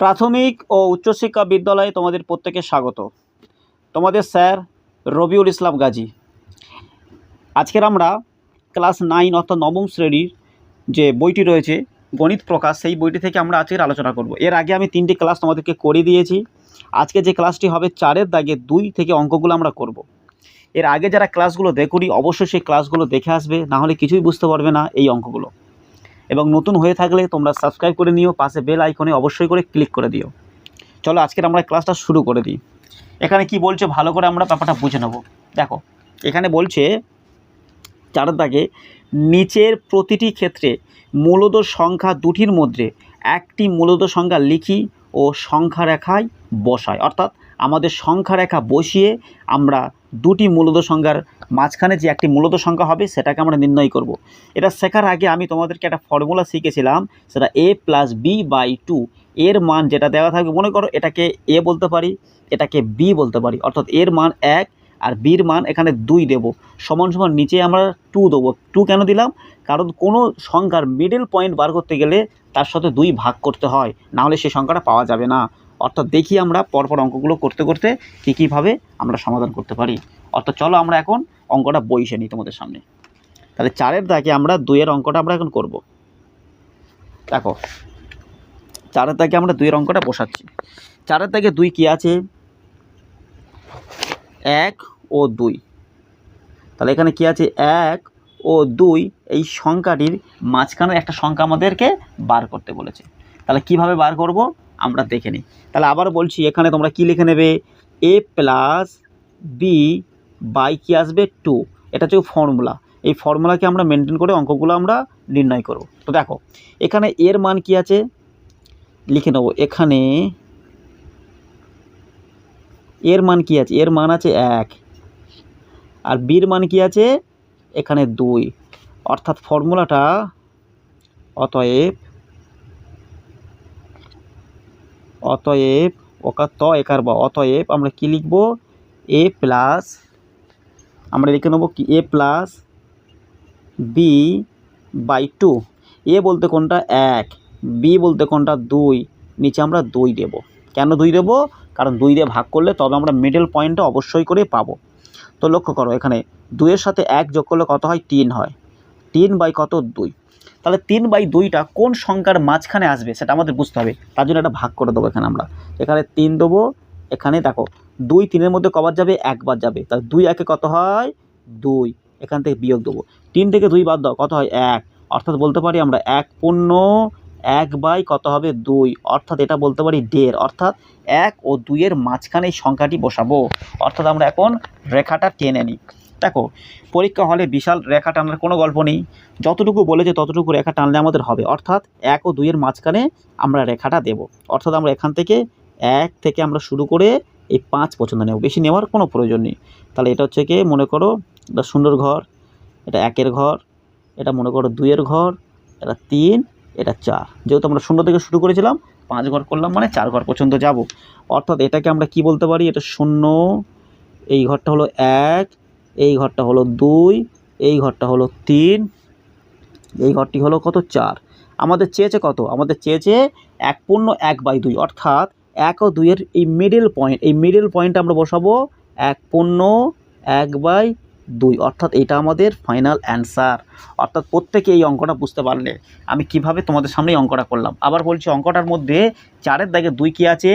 প্রাথমিক ও উচ্চশিক্ষা বিদ্যালয়ে তোমাদের প্রত্যেকে স্বাগত। তোমাদের স্যার রবিউল ইসলাম গাজী। আজকের আমরা ক্লাস নাইন অর্থাৎ নবম শ্রেণির যে বইটি রয়েছে, গণিত প্রকাশ, সেই বইটি থেকে আমরা আজকের আলোচনা করব। এর আগে আমি তিনটি ক্লাস তোমাদেরকে করে দিয়েছি। আজকে যে ক্লাসটি হবে, চারের দাগে দুই থেকে অঙ্কগুলো আমরা করব। এর আগে যারা ক্লাসগুলো দেখুনি, অবশ্যই সেই ক্লাসগুলো দেখে আসবে, না হলে কিছুই বুঝতে পারবে না এই অঙ্কগুলো। এবং নতুন হয়ে থাকলে তোমরা সাবস্ক্রাইব করে নিও, পাশে বেল আইকনে অবশ্যই করে ক্লিক করে দিও। চলো আজকের আমরা ক্লাসটা শুরু করে দিই। এখানে কি বলছে ভালো করে আমরা ব্যাপারটা বুঝে নেব। দেখো, এখানে বলছে চারের দাগে নিচের প্রতিটি ক্ষেত্রে মূলত সংখ্যা দুটির মধ্যে একটি মূলত সংখ্যা লিখি ও সংখ্যা রেখায় বসায়। অর্থাৎ আমাদের সংখ্যা রেখা বসিয়ে আমরা দুটি মূলত সংখ্যার মাঝখানে যে একটি মূলত সংখ্যা হবে, সেটাকে আমরা নির্ণয় করব। এটা শেখার আগে আমি তোমাদেরকে একটা ফর্মুলা শিখেছিলাম, সেটা A plus B by two এর মান যেটা দেওয়া থাকবে, মনে করো এটাকে এ বলতে পারি, এটাকে বি বলতে পারি, অর্থাৎ এর মান এক আর বির মান এখানে দুই দেব। সমান সমান নিচে আমরা টু দেবো। টু কেন দিলাম? কারণ কোনো সংখ্যার মিডল পয়েন্ট বার করতে গেলে তার সাথে দুই ভাগ করতে হয় না হলে সেই সংখ্যাটা পাওয়া যাবে না। অর্থাৎ দেখি আমরা পরপর অঙ্কগুলো করতে করতে কী কীভাবে আমরা সমাধান করতে পারি। অর্থাৎ চলো আমরা এখন অঙ্কটা বইসে নিই তোমাদের সামনে। তাহলে চারের দাগে আমরা দুইয়ের অঙ্কটা আমরা এখন করব। দেখো, চারের দাগে আমরা দুইয়ের অঙ্কটা বসাচ্ছি। চারের দাগে দুই কী আছে? এক ও দুই। তাহলে এখানে কি আছে? এক ও দুই এই সংখ্যাটির মাঝখানে একটা সংখ্যা আমাদেরকে বার করতে বলেছে। তাহলে কীভাবে বার করব? আমরা দেখে নিই। তাহলে আবার বলছি, এখানে তোমরা কি লিখে নেবে? এ প্লাস বি বাই কি আসবে? টু এটা হচ্ছে ফর্মুলা এই ফর্মুলাকে আমরা মেনটেন করে অঙ্কগুলো আমরা নির্ণয় করব। তো দেখো, এখানে এর মান কি আছে? লিখে নেব। এখানে এর মান কি আছে? এর মান আছে এক। আর বির মান কি আছে? এখানে দুই। অর্থাৎ ফর্মুলাটা অতএব অতএব ওকা ত একার বা, অতএব আমরা কি লিখব? এ প্লাস, আমরা লিখে নেব কি? A plus B by two. A বলতে কোনটা? এক। বি বলতে কোনটা? দুই। নিচে আমরা দুই দেব। কেন দুই দেব? কারণ দুই দিয়ে ভাগ করলে তবে আমরা মিডল পয়েন্টটা অবশ্যই করে পাবো। তো লক্ষ্য করো, এখানে দুইয়ের সাথে এক যোগ করলে কত হয়? তিন হয়। তিন বাই কত? দুই। তাহলে তিন বাই দুইটা কোন সংখ্যার মাঝখানে আসবে সেটা আমাদের বুঝতে হবে। তার জন্য একটা ভাগ করে দেবো এখানে আমরা। এখানে তিন দেবো, এখানে দেখো, দুই তিনের মধ্যে কবার যাবে? একবার যাবে। তাহলে দুই একে কত হয়? দুই। এখান থেকে বিয়োগ দেবো। তিন থেকে দুই বাদ দাও, কত হয়? এক। অর্থাৎ বলতে পারি আমরা এক পূর্ণ এক বাই কত হবে? দুই। অর্থাৎ এটা বলতে পারি দেড়। অর্থাৎ এক ও দুইয়ের মাঝখানে সংখ্যাটি বসাবো। অর্থাৎ আমরা এখন রেখাটা টেনে নিই। দেখো, পরীক্ষা হলে বিশাল রেখা টানার কোনো গল্প নেই। যতটুকু বলেছে ততটুকু রেখা টানলে আমাদের হবে। অর্থাৎ এক ও দুইয়ের মাঝখানে আমরা রেখাটা দেব। অর্থাৎ আমরা এখান থেকে এক থেকে আমরা শুরু করে এই পাঁচ পছন্দ নেব। বেশি নেওয়ার কোনো প্রয়োজন নেই। তাহলে এটা হচ্ছে কি? মনে করো, এটা সুন্দর ঘর, এটা একের ঘর, এটা মনে করো দুইয়ের ঘর, এটা তিন, এটা চার। যেহেতু আমরা শূন্য থেকে শুরু করেছিলাম, পাঁচ ঘর করলাম মানে চার ঘর পর্যন্ত যাব। অর্থাৎ এটাকে আমরা কি বলতে পারি? এটা শূন্য, এই ঘরটা হলো এক এই ঘরটা হলো দুই, এই ঘরটা হলো তিন, এই ঘরটি হলো কত? চার। আমাদের চেয়েছে কত? আমাদের চেয়েছে এক পূর্ণ এক বাই দুই। অর্থাৎ এক ও দুইয়ের এই মিডল পয়েন্ট এই মিডল পয়েন্ট আমরা বসাবো এক পূর্ণ এক বাই দুই। অর্থাৎ এটা আমাদের ফাইনাল অ্যান্সার অর্থাৎ প্রত্যেকে এই অঙ্কটা বুঝতে পারলে। আমি কীভাবে তোমাদের সামনে অঙ্কটা করলাম। আবার বলছি, অঙ্কটার মধ্যে চারের দাগে দুই কি আছে?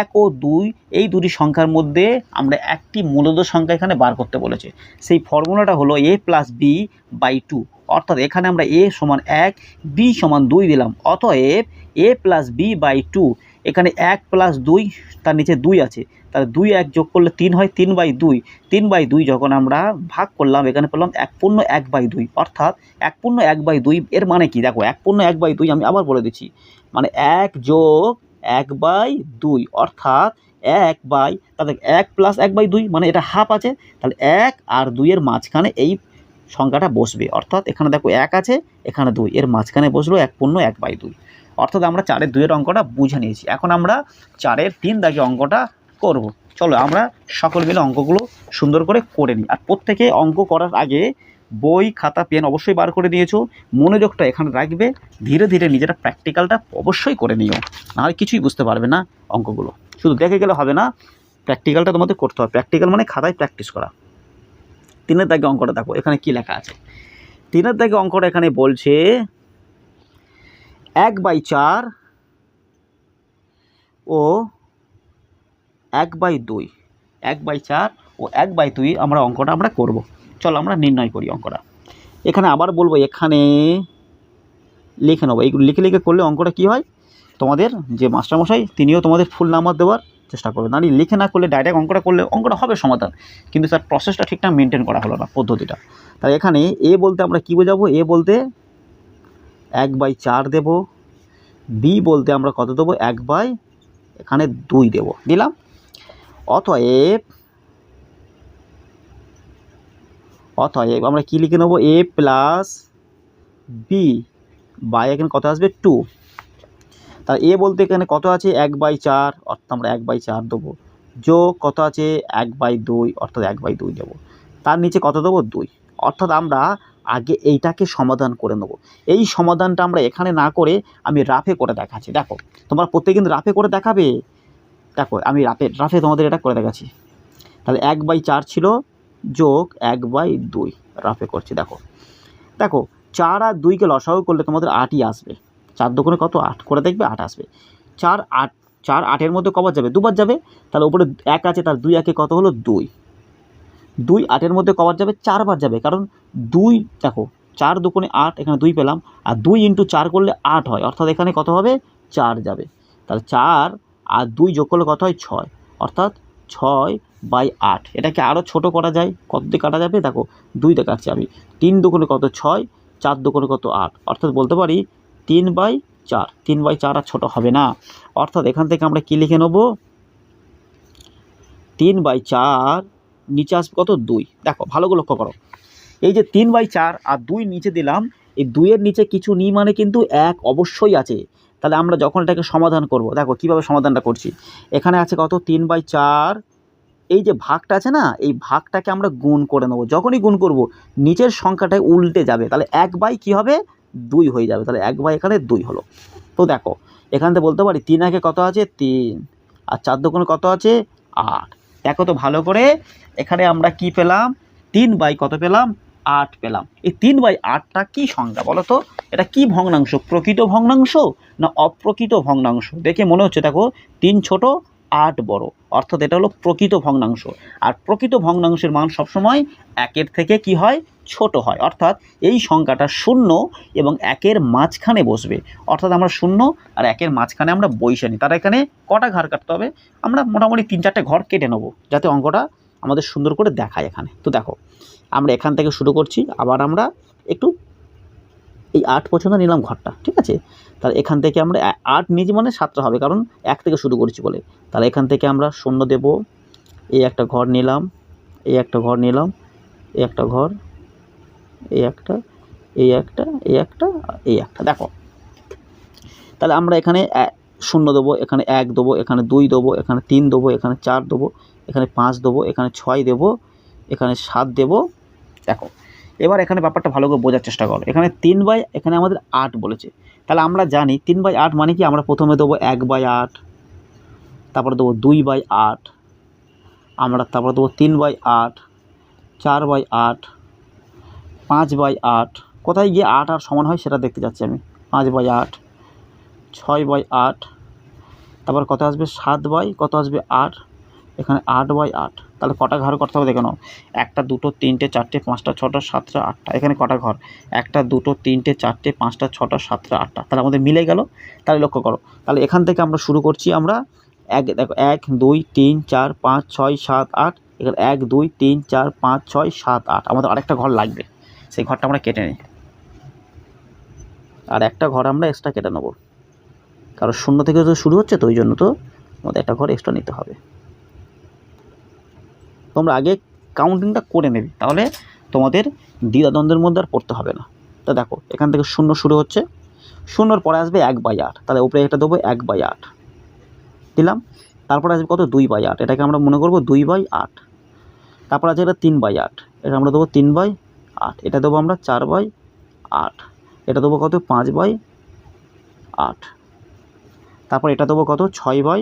এক ও দুই। এই দুটি সংখ্যার মধ্যে আমরা একটি মূলত সংখ্যা এখানে বার করতে বলেছে। সেই ফর্মুলাটা হলো A plus B by two অর্থাৎ এখানে আমরা এ সমান এক বি সমান দুই দিলাম। অতএব A plus B by two এখানে এক প্লাস দুই, তার নিচে দুই আছে। তাহলে দুই এক যোগ করলে তিন হয়, তিন বাই দুই। তিন বাই দুই যখন আমরা ভাগ করলাম, এখানে পেলাম এক পূর্ণ এক বাই দুই। অর্থাৎ এক পূর্ণ এক বাই দুই, এর মানে কি? দেখো, এক পূর্ণ এক বাই দুই আমি আবার বলে দিচ্ছি। মানে এক যোগ এক বাই দুই, অর্থাৎ এক বাই, তাহলে এক প্লাস এক বাই দুই মানে এটা হাফ আছে। তাহলে এক আর দুইয়ের মাঝখানে এই সংখ্যাটা বসবে। অর্থাৎ এখানে দেখো এক আছে, এখানে দুই, এর মাঝখানে বসল এক পূর্ণ এক বাই দুই। অর্থাৎ আমরা চারের দুইয়ের অঙ্কটা বুঝে নিয়েছি। এখন আমরা চারের তিন দাগে অঙ্কটা করব। চলো আমরা সকল মিলে অঙ্কগুলো সুন্দর করে করে নিই। আর প্রত্যেকে অঙ্ক করার আগে বই, খাতা, পেন অবশ্যই বার করে নিয়েছো মনোযোগটা এখানে রাখবে। ধীরে ধীরে নিজেরা প্র্যাকটিক্যালটা অবশ্যই করে নিও। নাহলে কিছুই বুঝতে পারবে না অঙ্কগুলো। শুধু দেখে গেলে হবে না প্র্যাকটিক্যালটা তোমাদের করতে হবে। প্র্যাকটিক্যাল মানে খাতায় প্র্যাকটিস করা। তিনের দাগে অঙ্কটা দেখো, এখানে কি লেখা আছে? তিনের দাগে অঙ্কটা এখানে বলছে এক বাই চার ও এক বাই দুই। এক বাই চার ও এক বাই দুই আমরা অঙ্কটা আমরা করব। চলো আমরা নির্ণয় করি অঙ্কটা। এখানে আবার বলব এখানে লিখে নেব। এইগুলো লিখে লিখে করলে অঙ্কটা কী হয়? তোমাদের যে মাস্টারমশাই, তিনিও তোমাদের ফুল নাম্বার দেওয়ার চেষ্টা করবে না লিখে না করলে ডাইরেক্ট অঙ্কটা করলে অঙ্কটা হবে সমাধান। কিন্তু তার প্রসেসটা ঠিকঠাক মেনটেন করা হলো না, পদ্ধতিটা। তাই এখানে এ বলতে আমরা কী বোঝাবো? এ বলতে এক বাই চার দেবো। বি বলতে আমরা কত দেবো? এক বাই এখানে দুই দেব। দিলাম। অতএব অতএব আমরা কী লিখে নেব? এ প্লাস বি বাই এখানে কত আসবে? টু তাহলে এ বলতে এখানে কত আছে? এক বাই চার, অর্থাৎ আমরা এক বাই চার দেবো। যোগ কত আছে? এক বাই দুই, অর্থাৎ এক বাই দুই দেবো। তার নিচে কত দেবো? দুই। অর্থাৎ আমরা আগে এইটাকে সমাধান করে নেব। এই সমাধানটা আমরা এখানে না করে আমি রাফে করে দেখাচ্ছি। দেখো, তোমরা প্রত্যেক কিন্তু রাফে করে দেখাবে? দেখো, আমি রাফে রাফে তোমাদের এটা করে দেখাচ্ছি। তাহলে এক বাই চার ছিল যোগ এক বাই দুই, রাফে করছি, দেখো। দেখো, চার আর দুইকে লসাগু করলে তোমাদের আটই আসবে। চার দোকানে কত? আট, করে দেখবে আট আসবে। চার আট, চার আটের মধ্যে কবার যাবে? দুবার যাবে? তাহলে উপরে এক আছে, তার দুই একে কত হলো? দুই। দুই আটের মধ্যে কবার যাবে, চারবার যাবে। কারণ দুই, দেখো, চার দুকোণে আট, এখানে দুই পেলাম, আর দুই ইন্টু চার করলে আট হয়। অর্থাৎ এখানে কত হবে? চার যাবে। তাহলে চার আর দুই যোগ করলে কত হয়? ছয়। অর্থাৎ ছয় বাই আট। এটাকে আরও ছোট করা যায়। কত দিয়ে কাটা যাবে? দেখো, দুই দিয়ে কাটছি আমি। তিন দুকোণে কত? ছয়। চার দুকোণে কত? আট। অর্থাৎ বলতে পারি তিন বাই চার। তিন বাই চার আর ছোটো হবে না। অর্থাৎ এখান থেকে আমরা কী লিখে নেব? তিন বাই চার নিচে আসবে কত? দুই। দেখো, ভালো লক্ষ্য করো। এই যে তিন বাই চার আর দুই নিচে দিলাম, এই দুইয়ের নিচে কিছু নিই মানে কিন্তু এক অবশ্যই আছে। তাহলে আমরা যখন এটাকে সমাধান করব, দেখো কীভাবে সমাধানটা করছি। এখানে আছে কত? তিন বাই চার। এই যে ভাগটা আছে না, এই ভাগটাকে আমরা গুণ করে নেব। যখনই গুণ করব, নিচের সংখ্যাটাই উল্টে যাবে। তাহলে এক বাই কী হবে? দুই হয়ে যাবে। তাহলে এক বাই এখানে দুই হলো। তো দেখো, এখান থেকে বলতে পারি তিন একে কত আছে? তিন। আর চার দোকানে কত আছে? আট। দেখো তো ভালো করে এখানে আমরা কি পেলাম? তিন বাই কত পেলাম? আট পেলাম। এই তিন বাই আটটা কি সংখ্যা বলো তো? এটা কি ভগ্নাংশ? প্রকৃত ভগ্নাংশ না অপ্রকৃত ভগ্নাংশ? দেখে মনে হচ্ছে দেখো, তিন ছোট, আট বড়। অর্থাৎ এটা হলো প্রকৃত ভগ্নাংশ। আর প্রকৃত ভগ্নাংশের মান সবসময় একের থেকে কি হয়? ছোট হয়। অর্থাৎ এই সংখ্যাটা শূন্য এবং একের মাঝখানে বসবে। অর্থাৎ আমরা শূন্য আর একের মাঝখানে আমরা বইসে নিই তারা এখানে কটা ঘর কাটতে হবে? আমরা মোটামুটি তিন চারটে ঘর কেটে নেব, যাতে অঙ্কটা আমাদের সুন্দর করে দেখায় এখানে। তো দেখো, আমরা এখান থেকে শুরু করছি, আবার আমরা একটু এই আট পছন্দ নিলাম ঘরটা, ঠিক আছে? তাহলে এখান থেকে আমরা আট নিচে মানে সাতটা হবে, কারণ এক থেকে শুরু করছি বলে। তাহলে এখান থেকে আমরা শূন্য দেব, এই একটা ঘর নিলাম, এই একটা ঘর নিলাম, এই একটা ঘর, এই একটা এই একটা এই একটা এই একটা, দেখো। তাহলে আমরা এখানে শূন্য দেবো, এখানে এক দেবো, এখানে দুই দেবো, এখানে তিন দেবো, এখানে চার দেবো, এখানে পাঁচ দেবো, এখানে ছয় দেবো, এখানে সাত দেবো। দেখো, এবার এখানে ব্যাপারটা ভালো করে বোঝার চেষ্টা করো। এখানে তিন বাই, এখানে আমাদের আট বলেছে। তাহলে আমরা জানি তিন বাই আট মানে কি? আমরা প্রথমে দেবো এক বাই আট, তারপরে দেবো দুই বাই আট, আমরা তারপরে দেবো তিন বাই আট, চার বাই আট, পাঁচ বাই আট। কোথায় গিয়ে আট আর সমান হয় সেটা দেখতে যাচ্ছি আমি। পাঁচ বাই আট, ছয় বাই আট তারপর কত আসবে? সাত বাই কত আসবে? আট। এখানে আট বাই আট। তাহলে কটা ঘর করতে হবে দেখে নাও। একটা, দুটো, তিনটে, চারটে, পাঁচটা, ছটা, সাতটা, আটটা। এখানে কটা ঘর? একটা, দুটো, তিনটে, চারটে, পাঁচটা, ছটা, সাতটা, আটটা। তাহলে আমাদের মিলে গেল। তাহলে লক্ষ্য করো। তাহলে এখান থেকে আমরা শুরু করছি আমরা এক, দেখো, এক, দুই, তিন, চার, পাঁচ, ছয়, সাত, আট। এখানে এক, দুই, তিন, চার, পাঁচ, ছয়, সাত, আট। আমাদের আরেকটা ঘর লাগবে। সেই ঘরটা আমরা কেটে নিই। আর একটা ঘর আমরা এক্সট্রা কেটে নেব। কারণ শূন্য থেকে তো শুরু হচ্ছে, তো ওই জন্য তো আমাদের একটা ঘর এক্সট্রা নিতে হবে। তোমরা আগে কাউন্টিংটা করে নেবে, তাহলে তোমাদের দ্বিধাদ্বন্দ্বের মধ্যে আর পড়তে হবে না। তা দেখো, এখান থেকে শূন্য শুরু হচ্ছে, শূন্যর পরে আসবে এক বাই আট, তাহলে উপরে এটা দেবো এক বাই আট। দিলাম, তারপরে আসবে কত? দুই বাই আট, এটাকে আমরা মনে করব দুই বাই আট। তারপর আছে এটা তিন বাই আট, এটা আমরা দেবো তিন বাই আট, এটা দেবো আমরা চার বাই আট, এটা দেবো কত? পাঁচ বাই আট। তারপর এটা দেবো কত? ছয় বাই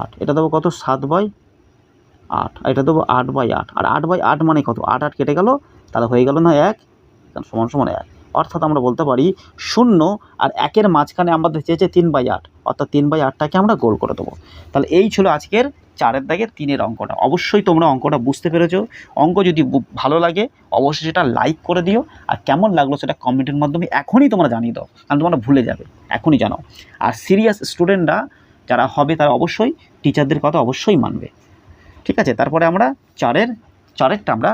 আট। এটা দেবো কত? সাত বাই আট। আর এটা দেবো আট বাই আট। আর আট বাই আট মানে কত? আট আট কেটে গেল, তাহলে হয়ে গেল না এক? সমান সমান এক। অর্থাৎ আমরা বলতে পারি শূন্য আর একের মাঝখানে আমাদের চেয়েছে তিন বাই আট। অর্থাৎ তিন বাই আটটাকে আমরা গোল করে দেবো। তাহলে এই ছিল আজকের চারের দাগের তিনের অঙ্কটা। অবশ্যই তোমরা অঙ্কটা বুঝতে পেরেছ। অঙ্ক যদি ভালো লাগে অবশ্যই সেটা লাইক করে দিও। আর কেমন লাগল সেটা কমেন্টের মাধ্যমে এখনই তোমরা জানিয়ে দাও। কারণ তোমরা ভুলে যাবে। এখনই জানাও। আর সিরিয়াস স্টুডেন্টরা যারা হবে তারা অবশ্যই টিচারদের কথা অবশ্যই মানবে। ঠিক আছে? তারপরে আমরা চারের চারেরটা আমরা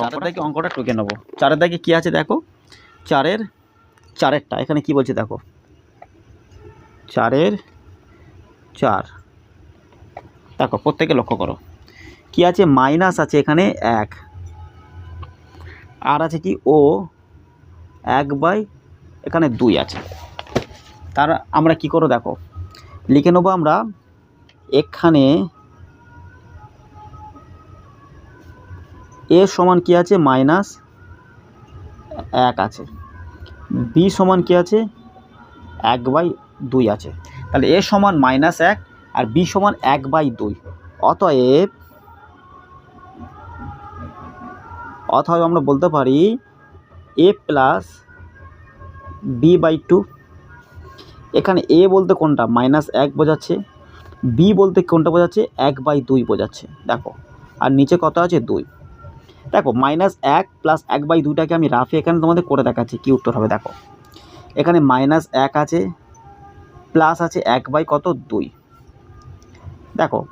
চারের দাগে অঙ্কটা টুকে নেব। চারের দাগে কী আছে দেখো? চারের, চারেরটা, এখানে কি বলছে দেখো। চারের, চার। দেখো, প্রত্যেকে লক্ষ্য করো। কি আছে? মাইনাস আছে এখানে এক। আর আছে কি? ও এক বাই এখানে দুই আছে। তার আমরা কি করো দেখো? লিখে নেব আমরা এখানে এ সমান কি আছে? মাইনাস এক আছে। বি সমান কি আছে? এক বাই দুই আছে। তাহলে এ সমান মাইনাস এক আর বি সমান এক বাই দুই। অতএব অতএব আমরা বলতে পারি A plus B by two. এখানে এ বলতে কোনটা? মাইনাস এক বোঝাচ্ছে। বি বলতে কোনটা বোঝাচ্ছে? এক বাই দুই বোঝাচ্ছে। দেখো, আর নিচে কত আছে? দুই। দেখো মাইনাস এক প্লাস এক বাই দুইটাকে আমি রাফে এখানে তোমাদের করে দেখাচ্ছি, কী উত্তর হবে দেখো। এখানে মাইনাস এক আছে প্লাস আছে এক বাই কত? দুই। দেখো,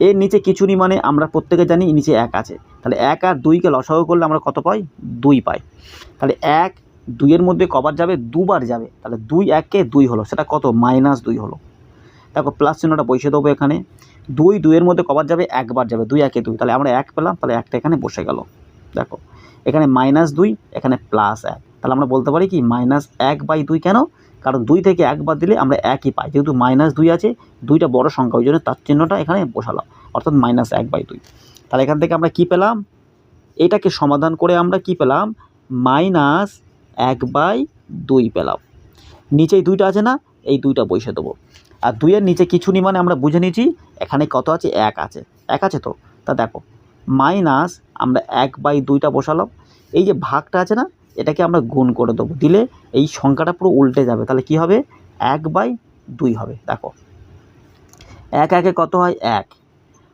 এর নিচে কিছু নি মানে আমরা প্রত্যেকে জানি নিচে এক আছে। তাহলে এক আর দুইকে লসাগু করলে আমরা কত পাই? দুই পাই। তাহলে এক দুইয়ের মধ্যে কবার যাবে? দুবার যাবে। তাহলে দুই এককে দুই হলো। সেটা কত? মাইনাস দুই হলো। দেখো প্লাস চিহ্নটা বসে দেবো এখানে। দুই দুইয়ের মধ্যে কবার যাবে, একবার যাবে, দুই একে দুই। তাহলে আমরা এক পেলাম, তাহলে একটা এখানে বসে গেল। দেখো, এখানে মাইনাস দুই, এখানে প্লাস এক। তাহলে আমরা বলতে পারি কি মাইনাস এক বাই দুই কেন? কারণ দুই থেকে একবার দিলে আমরা একই পাই। যেহেতু মাইনাস দুই আছে, দুইটা বড় সংখ্যা, ওই জন্য তার চিহ্নটা এখানে বসালাম। অর্থাৎ মাইনাস এক বাই দুই। তাহলে এখান থেকে আমরা কি পেলাম? এটাকে সমাধান করে আমরা কি পেলাম? মাইনাস এক বাই দুই পেলাম। নিচেই দুইটা আছে না, এই দুইটা বসে দেবো। আর দুইয়ের নিচে কিছু নি মানে আমরা বুঝে নিয়েছি, এখানে কত আছে? এক আছে। এক আছে তো? তা দেখো মাইনাস আমরা এক বাই দুইটা বসালাম। এই যে ভাগটা আছে না, এটাকে আমরা গুণ করে দেবো। দিলে এই সংখ্যাটা পুরো উল্টে যাবে। তাহলে কি হবে? এক বাই দুই হবে। দেখো, এক একে কত হয়? এক।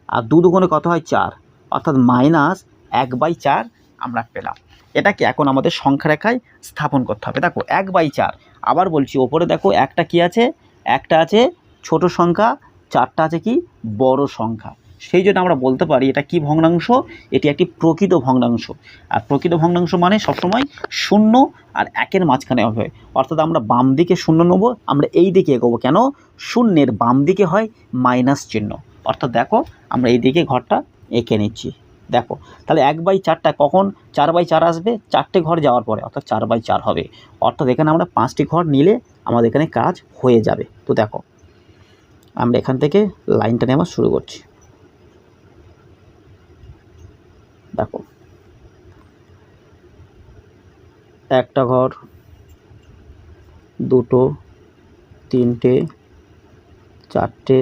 আর দু দুগুণে কত হয়? চার। অর্থাৎ মাইনাস এক বাই চার আমরা পেলাম। এটাকে এখন আমাদের সংখ্যা রেখায় স্থাপন করতে হবে। দেখো, এক বাই চার। আবার বলছি, ওপরে দেখো, একটা কি আছে? একটা আছে ছোট সংখ্যা, চারটা আছে কি বড় সংখ্যা। সেই জন্য আমরা বলতে পারি এটা কি ভগ্নাংশ? এটি একটি প্রকৃত ভগ্নাংশ। আর প্রকৃত ভগ্নাংশ মানে সবসময় শূন্য আর একের মাঝখানে হবে। অর্থাৎ আমরা বাম দিকে শূন্য নেব, আমরা এই দিকে এগোবো। কেন? শূন্যের বাম দিকে হয় মাইনাস চিহ্ন। অর্থাৎ দেখো, আমরা এই দিকে ঘরটা এঁকে নিচ্ছি। দেখো, তাহলে এক বাই চারটা কখন? চার বাই চার আসবে, চারটে ঘর যাওয়ার পরে, অর্থাৎ চার বাই চার হবে। অর্থাৎ এখানে আমরা পাঁচটি ঘর নিলে আমাদের এখানে কাজ হয়ে যাবে। তো দেখো, আমরা এখান থেকে লাইনটা নেওয়া শুরু করছি। দেখো, একটা ঘর, দুটো, তিনটে, চারটে,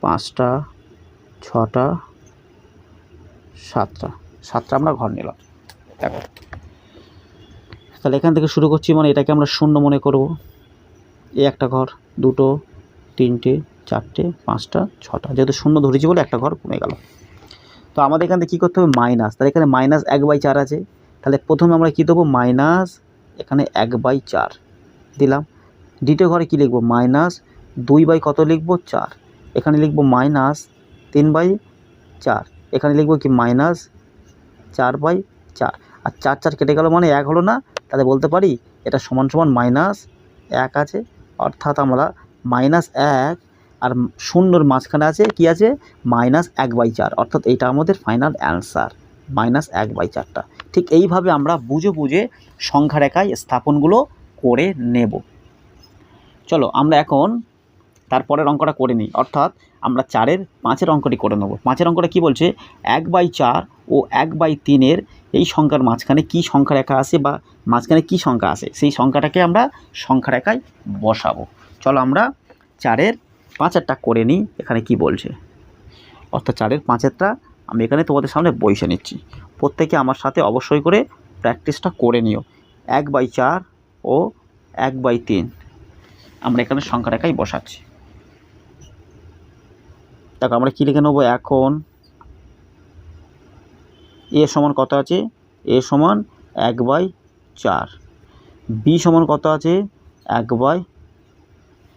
পাঁচটা, ছটা সাতটা। সাতটা আমরা ঘর নিলাম। দেখো। তাহলে এখান থেকে শুরু করছি মানে এটাকে আমরা শূন্য মনে করব। এই একটা ঘর, দুটো, তিনটে, চারটে, পাঁচটা, ছটা। যেহেতু শূন্য ধরেছি বলে একটা ঘর কমে গেল। তো আমাদের এখান থেকে কী করতে হবে? মাইনাস তাহলে এখানে মাইনাস এক বাই চার আছে। তাহলে প্রথমে আমরা কী দেবো? মাইনাস এখানে এক বাই চার দিলাম। দ্বিতীয় ঘরে কী লিখব? মাইনাস দুই বাই কত লিখব? চার। এখানে লিখব মাইনাস তিন বাই চার। এখানে লিখব কি মাইনাস চার বাই চার। আর চার চার কেটে গেল মানে এক হলো না, তাহলে বলতে পারি এটা সমান সমান মাইনাস এক আছে, অর্থাৎ আমরা মাইনাস এক আর শূন্যর মাঝখানে আছে কি আছে? মাইনাস এক বাই চার। অর্থাৎ এইটা আমাদের ফাইনাল অ্যান্সার মাইনাস এক বাই চারটা। ঠিক এইভাবে আমরা বুঝে বুঝে সংখ্যা রেখায় স্থাপনগুলো করে নেব। চলো আমরা এখন তারপরের অঙ্কটা করে নিই। অর্থাৎ আমরা চারের পাঁচের অঙ্কটি করে নেব। পাঁচের অঙ্কটা কি বলছে? এক বাই চার ও এক বাই তিনের এই সংখ্যার মাঝখানে কি সংখ্যা রেখা আছে বা মাঝখানে কি সংখ্যা আছে? সেই সংখ্যাটাকে আমরা সংখ্যা রেখায় বসাবো। চলো আমরা চারের পাঁচেরটা করে নিই। এখানে কি বলছে? অর্থাৎ চারের পাঁচেরটা আমি এখানে তোমাদের সামনে বসে নিচ্ছি। প্রত্যেকে আমার সাথে অবশ্যই করে প্র্যাকটিসটা করে নিও। এক বাই চার ও এক বাই তিন। আমরা এখানে সংখ্যা রেখাই বসাচ্ছি। দেখো আমরা কী লিখে নেব এখন? এ সমান কত আছে? এ সমান এক বাই চার। বি সমান কত আছে? এক বাই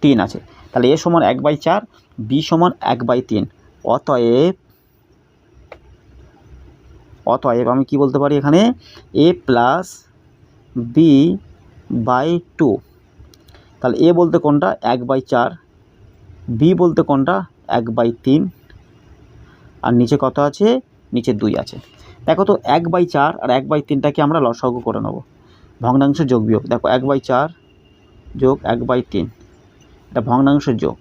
তিন আছে। তাহলে এ সমান এক বাই চার, বি সমান এক বাই তিন। অতএব অতএব আমি কি বলতে পারি এখানে? A plus B by two. তাহলে এ বলতে কোনটা? এক বাই চার। বি বলতে কোনটা? এক বাই তিন। আর নিচে কত আছে? নিচে দুই আছে। দেখো তো, এক বাই চার আর এক বাই তিনটাকে আমরা লসাগু করে নেব। ভগ্নাংশ যোগ বিয়োগ। দেখো, এক বাই চার যোগ এক বাই তিন। এটা ভগ্নাংশ যোগ।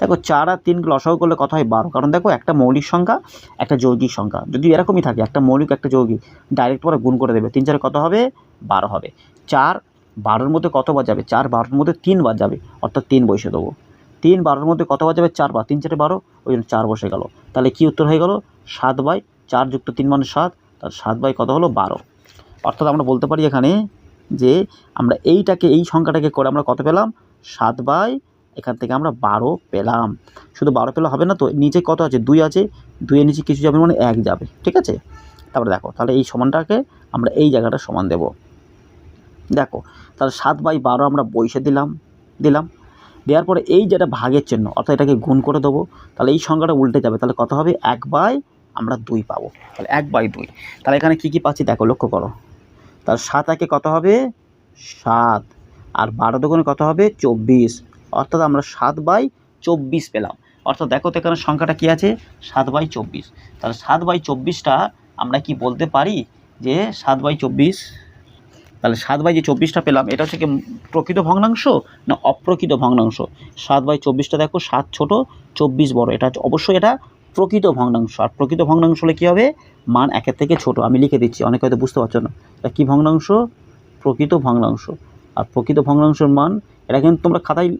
দেখো, চার আর তিন লসাগু করলে কত হয়? বারো। কারণ দেখো, একটা মৌলিক সংখ্যা, একটা যৌগিক সংখ্যা। যদি এরকমই থাকে, একটা মৌলিক, একটা যৌগিক ডাইরেক্ট পরে গুণ করে দেবে। তিন চারে কত হবে? বারো হবে। চার বারোর মধ্যে কতবার যাবে চার বারোর মধ্যে তিনবার যাবে অর্থাৎ তিন বসে দেবো। তিন বারোর মধ্যে কতবার যাবে চারবার তিন চারে বারো, ওই জন্য চার বসে গেল। তাহলে কি উত্তর হয়ে গেল? সাত বাই চার যুক্ত তিন মানে সাত তার সাত বাই কত হলো? বারো। অর্থাৎ আমরা বলতে পারি এখানে যে আমরা এইটাকে, এই সংখ্যাটাকে করে আমরা কত পেলাম? সাত বাই এখান থেকে আমরা বারো পেলাম। শুধু বারো পেলে হবে না তো? নিচে কত আছে? দুই আছে। দুইয়ের নিচে কিছু যাবে মানে এক যাবে। ঠিক আছে? তারপরে দেখো, তাহলে এই সমানটাকে আমরা এই জায়গাটা সমান দেব। দেখো, তাহলে সাত বাই বারো আমরা বইসে দিলাম দিলাম। দেওয়ার পরে এই যেটা ভাগের চিহ্ন, অর্থাৎ এটাকে গুণ করে দেবো, তাহলে এই সংখ্যাটা উল্টে যাবে। তাহলে কত হবে? এক বাই আমরা দুই পাবো। তাহলে এক বাই দুই। তাহলে এখানে কী কী পাচ্ছি? দেখো, লক্ষ্য করো। তাহলে সাত একে কত হবে? সাত। আর বারো দোকানে কত হবে? চব্বিশ। অর্থাৎ আমরা সাত বাই চব্বিশ পেলাম। অর্থাৎ দেখো তো এখানে সংখ্যাটা কী আছে? সাত বাই চব্বিশ। তাহলে সাত বাই চব্বিশটা আমরা কি বলতে পারি? যে সাত বাই চব্বিশ তাহলে সাত বাই যে চব্বিশটা পেলাম, এটা হচ্ছে কি প্রকৃত ভগ্নাংশ না অপ্রকৃত ভগ্নাংশ? সাত বাই চব্বিশটা দেখো, সাত ছোট, চব্বিশ বড়। এটা অবশ্যই এটা প্রকৃত ভগ্নাংশ। আর প্রকৃত ভগ্নাংশ হলে কী হবে? মান একের থেকে ছোট। আমি লিখে দিচ্ছি, অনেকে হয়তো বুঝতে পারছ না। এটা কী ভগ্নাংশ? প্রকৃত ভগ্নাংশ। আর প্রকৃত ভগ্নাংশের মান, এটা কিন্তু তোমরা খাতায়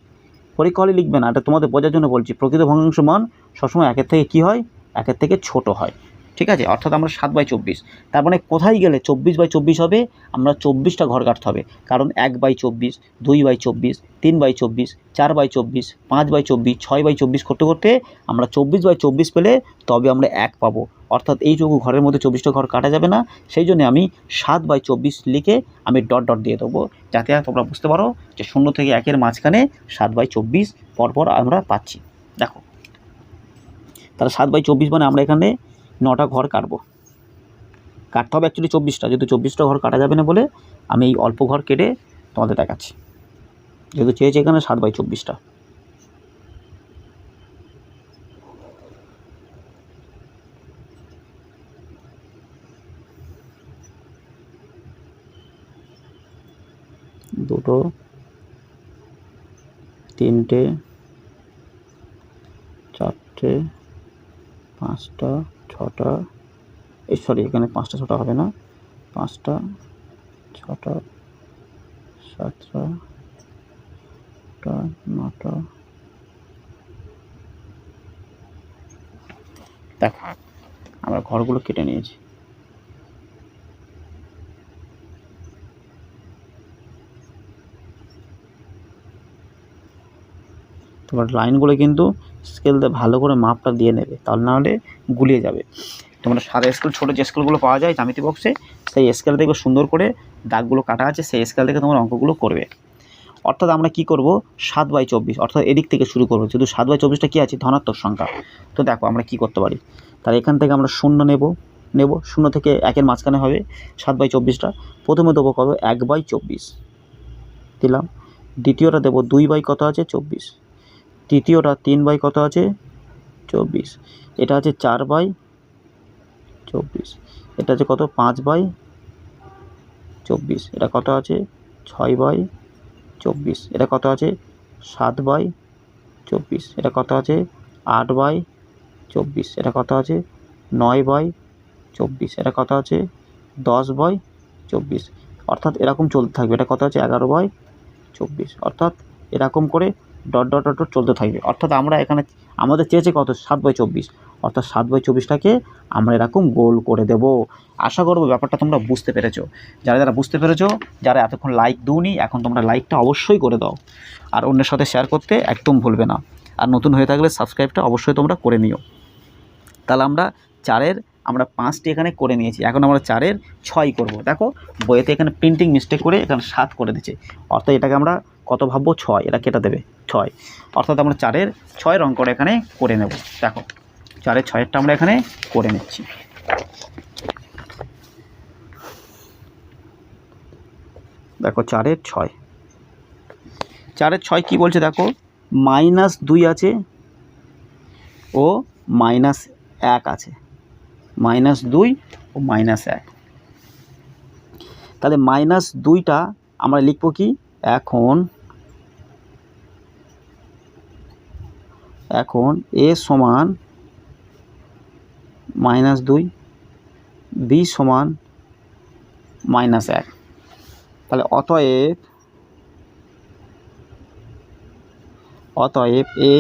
পরীক্ষা হলে লিখবে না, এটা তোমাদের বোঝার জন্য বলছি। প্রকৃত ভগ্নাংশ মান সবসময় একের থেকে কী হয়? একের থেকে ছোট হয়। ঠিক আছে? অর্থাৎ আমরা সাত বাই চব্বিশ। তার মানে কোথায় গেলে চব্বিশ বাই চব্বিশ হবে? আমরা চব্বিশটা ঘর কাটতে হবে। কারণ এক বাই চব্বিশ, দুই বাই চব্বিশ, তিন বাই চব্বিশ, চার বাই চব্বিশ, পাঁচ বাই চব্বিশ, ছয় বাই চব্বিশ করতে করতে আমরা চব্বিশ বাই চব্বিশ পেলে তবে আমরা এক পাবো। অর্থাৎ এইটুকু ঘরের মধ্যে চব্বিশটা ঘর কাটা যাবে না। সেই জন্য আমি সাত বাই চব্বিশ লিখে আমি ডট ডট দিয়ে দেবো। যাতে তোমরা বুঝতে পারো যে শূন্য থেকে একের মাঝখানে সাত বাই চব্বিশ পরপর আমরা পাচ্ছি। দেখো। তাহলে সাত বাই চব্বিশ মানে আমরা এখানে নটা ঘর কাটবো। কাটতে হবে অ্যাকচুয়ালি চব্বিশটা। যেহেতু চব্বিশটা ঘর কাটা যাবে না বলে আমি এই অল্প ঘর কেটে তোমাদের দেখাচ্ছি। যেহেতু চেয়েছে এখানে সাত বাই চব্বিশটা। দুটো, তিনটে, চারটে, পাঁচটা ছটা। এই সরি এখানে পাঁচটা, ছটা হবে না। পাঁচটা, ছটা, সাতটা নটা। দেখো, আমরা ঘরগুলো কেটে নিয়েছি। তোমার লাইনগুলো কিন্তু স্কেল দিয়ে ভালো করে মাপটা দিয়ে নেবে, তাহলে না হলে গুলিয়ে যাবে। তোমরা সাদা স্কেল ছোটো যে স্কেলগুলো পাওয়া যায় জ্যামিতি বক্সে সেই স্কেল দেখবে সুন্দর করে দাগগুলো কাটা আছে, সেই স্কেল থেকে তোমার অঙ্কগুলো করবে। অর্থাৎ আমরা কি করব? সাত বাই চব্বিশ, অর্থাৎ এদিক থেকে শুরু করব। যেহেতু সাত বাই চব্বিশটা কী আছে? ধনাত্মক সংখ্যা। তো দেখো আমরা কি করতে পারি? তাহলে এখান থেকে আমরা শূন্য নেব নেব, শূন্য থেকে একের মাঝখানে হবে সাত বাই চব্বিশটা। প্রথমে দেবো কত? এক বাই চব্বিশ। দিলাম। দ্বিতীয়টা দেবো দুই বাই কত আছে? চব্বিশ। তৃতীয়টা তিন বাই কত আছে? চব্বিশ। এটা আছে চার বাই চব্বিশ। এটা আছে কত? পাঁচ বাই চব্বিশ। এটা কত আছে? ছয় বাই চব্বিশ। এটা কত আছে? সাত বাই চব্বিশ। এটা কত আছে? আট বাই চব্বিশ। এটা কত আছে? নয় বাই চব্বিশ। এটা কত আছে? দশ বাই চব্বিশ। অর্থাৎ এরকম চলতে থাকবে। এটা কত আছে? এগারো বাই চব্বিশ। অর্থাৎ এরকম করে ডট ডট ডট চলতে থাকবে। অর্থাৎ আমরা এখানে, আমাদের চেয়েছে কত? সাত বাই চব্বিশ। অর্থাৎ সাত বাই চব্বিশটাকে আমরা এরকম গোল করে দেব। আশা করব ব্যাপারটা তোমরা বুঝতে পেরেছ। যারা যারা বুঝতে পেরেছ, যারা এতক্ষণ লাইক দিওনি, এখন তোমরা লাইকটা অবশ্যই করে দাও। আর অন্যের সাথে শেয়ার করতে একদম ভুলবে না। আর নতুন হয়ে থাকলে সাবস্ক্রাইবটা অবশ্যই তোমরা করে নিও। তাহলে আমরা চারের, আমরা পাঁচটি এখানে করে নিয়েছি। এখন আমরা চারের ছয় করব। দেখো, বইয়েতে এখানে প্রিন্টিং মিস্টেক করে এখানে সাত করে দিচ্ছে অর্থাৎ এটাকে আমরা কত ভাববো? ছয়। এটা কেটে দেবে? ছয়। অর্থাৎ আমরা চারের ছয় রং করে এখানে করে নেব। দেখো, চারের ছয়েরটা আমরা এখানে করে নিচ্ছি। দেখো, চারের ছয়। চারের ছয় কি বলছে দেখো? মাইনাস দুই আছে ও মাইনাস এক আছে। মাইনাস দুই ও মাইনাস এক। তাহলে মাইনাস দুইটা আমরা লিখব কি? এখন এখন এ সমান মাইনাস দুই, বি সমান মাইনাস এক। তাহলে অতএব অতএব A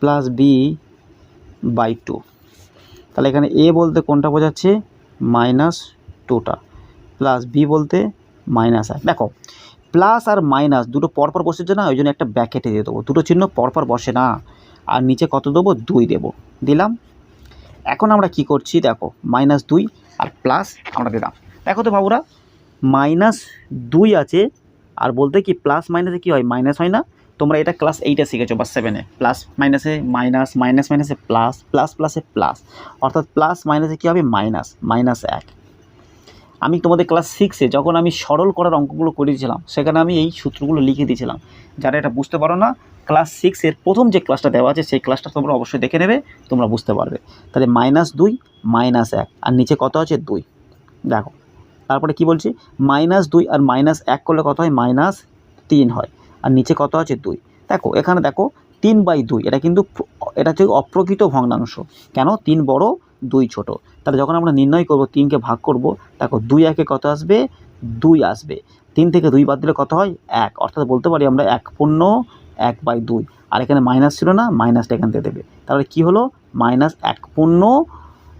plus B by two. তাহলে এখানে এ বলতে কোনটা বোঝাচ্ছে? মাইনাস টুটা। প্লাস বি বলতে মাইনাস এক দেখো প্লাস আর মাইনাস দুটো পরপর বসেছে না, ওই জন্য একটা ব্যাকেটে দিয়ে দেবো। দুটো চিহ্ন পরপর বসে না। আর নিচে কত দেবো? দুই দেবো। দিলাম। এখন আমরা কি করছি? দেখো মাইনাস দুই আর প্লাস আমরা দিলাম। দেখো তো বাবুরা মাইনাস দুই আছে, আর বলতে কি প্লাস মাইনাসে কী হয়? মাইনাস হয় না। তোমরা এটা ক্লাস এইটে শিখেছো বা সেভেনে প্লাস মাইনাসে মাইনাস মাইনাস মাইনাসে প্লাস প্লাস প্লাসে প্লাস অর্থাৎ প্লাস মাইনাসে কী হবে? মাইনাস মাইনাস এক। আমি তোমাদের ক্লাস সিক্সে যখন আমি সরল করার অঙ্কগুলো করেছিলাম, সেখানে আমি এই সূত্রগুলো লিখে দিয়েছিলাম। যারা এটা বুঝতে পারো না ক্লাস সিক্সের প্রথম যে ক্লাসটা দেওয়া আছে, সেই ক্লাসটা তোমরা অবশ্যই দেখে নেবে, তোমরা বুঝতে পারবে। তাহলে মাইনাস দুই মাইনাস এক। আর নিচে কত আছে? দুই। দেখো, তারপরে কি বলছি? মাইনাস দুই আর মাইনাস এক করলে কত হয়? মাইনাস তিন হয়। আর নিচে কত আছে? দুই। দেখো, এখানে দেখো, তিন বাই দুই, এটা কিন্তু এটা হচ্ছে অপ্রকৃত ভগ্নাংশ। কেন? তিন বড় দুই ছোট। তাহলে যখন আমরা নির্ণয় করব তিনকে ভাগ করব, দেখো দুই একে কত আসবে? দুই আসবে। তিন থেকে দুই বাদ দিলে কত হয়? এক। অর্থাৎ বলতে পারি আমরা এক পূর্ণ, এক বাই দুই। আর এখানে মাইনাস ছিল না মাইনাসটা এখান থেকে দেবে। তাহলে কি হলো? মাইনাস এক পূর্ণ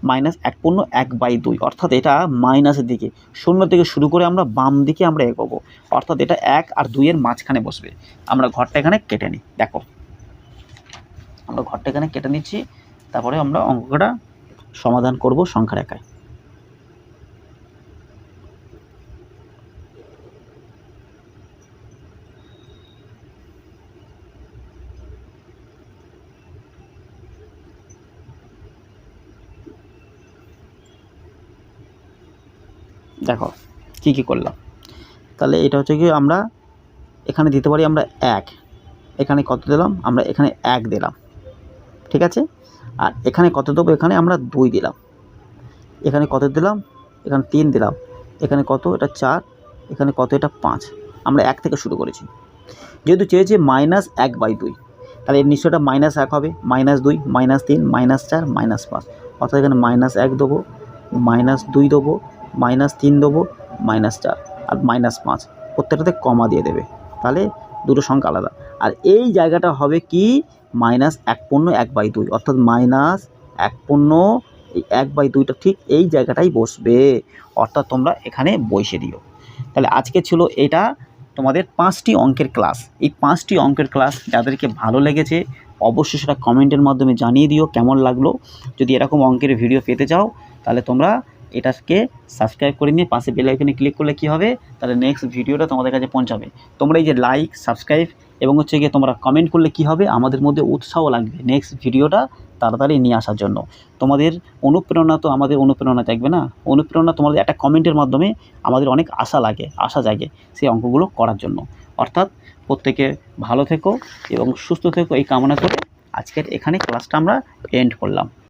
মাইনাস এক পূর্ণ, এক বাই দুই। অর্থাৎ এটা মাইনাসের দিকে। শূন্য থেকে শুরু করে আমরা বাম দিকে আমরা এগোবো। অর্থাৎ এটা এক আর দুইয়ের মাঝখানে বসবে। আমরা ঘরটা এখানে কেটে নিই। দেখো। আমরা ঘরটা এখানে কেটে নিচ্ছি। তারপরে আমরা অঙ্কটা সমাধান করব সংখ্যা রেখায় দেখো, কি কি করলাম? তাহলে এটা হচ্ছে কি আমরা এখানে দিতে পারি আমরা এক। এখানে কত দিলাম? আমরা এখানে এক দিলাম। ঠিক আছে? আর এখানে কত দেবো? এখানে আমরা দুই দিলাম। এখানে কত দিলাম? এখানে তিন দিলাম। এখানে কত? এটা চার। এখানে কত? এটা পাঁচ। আমরা এক থেকে শুরু করেছি। যেহেতু চেয়েছে মাইনাস এক বাই দুই, তাহলে এর নিশ্চয়টা মাইনাস এক হবে। মাইনাস দুই, মাইনাস তিন, মাইনাস চার, মাইনাস পাঁচ। অর্থাৎ এখানে মাইনাস এক দেবো, মাইনাস দুই দেবো, মাইনাস তিন দেবো, মাইনাস চার আর মাইনাস পাঁচ। প্রত্যেকটাতে কমা দিয়ে দেবে। তাহলে দুটো সংখ্যা আলাদা। আর এই জায়গাটা হবে কি? মাইনাস এক পূর্ণ এক বাই দুই। অর্থাৎ মাইনাস এক পূর্ণ এই এক বাই দুইটা ঠিক এই জায়গাটাই বসবে। অর্থাৎ তোমরা এখানে বসে দিও। তাহলে আজকে ছিল এটা তোমাদের পাঁচটি অঙ্কের ক্লাস। এই পাঁচটি অঙ্কের ক্লাস যাদেরকে ভালো লেগেছে, অবশ্যই সেটা কমেন্টের মাধ্যমে জানিয়ে দিও কেমন লাগল। যদি এরকম অঙ্কের ভিডিও পেতে চাও, তাহলে তোমরা এটাকে সাবস্ক্রাইব করে নিয়ে পাশে বেল ক্লিক করলে কী হবে? তাহলে নেক্সট ভিডিওটা তোমাদের কাছে পৌঁছাবে। তোমরা এই যে লাইক সাবস্ক্রাইব এবং হচ্ছে গিয়ে তোমরা কমেন্ট করলে কী হবে? আমাদের মধ্যে উৎসাহ লাগবে নেক্সট ভিডিওটা তাড়াতাড়ি নিয়ে আসার জন্য। তোমাদের অনুপ্রেরণা তো আমাদের অনুপ্রেরণা থাকবে না? অনুপ্রেরণা তোমাদের একটা কমেন্টের মাধ্যমে আমাদের অনেক আশা লাগে, আশা জাগে সেই অঙ্কগুলো করার জন্য। অর্থাৎ প্রত্যেকে ভালো থেকো এবং সুস্থ থেকো, এই কামনা করে আজকের এখানে ক্লাসটা আমরা এন্ড করলাম।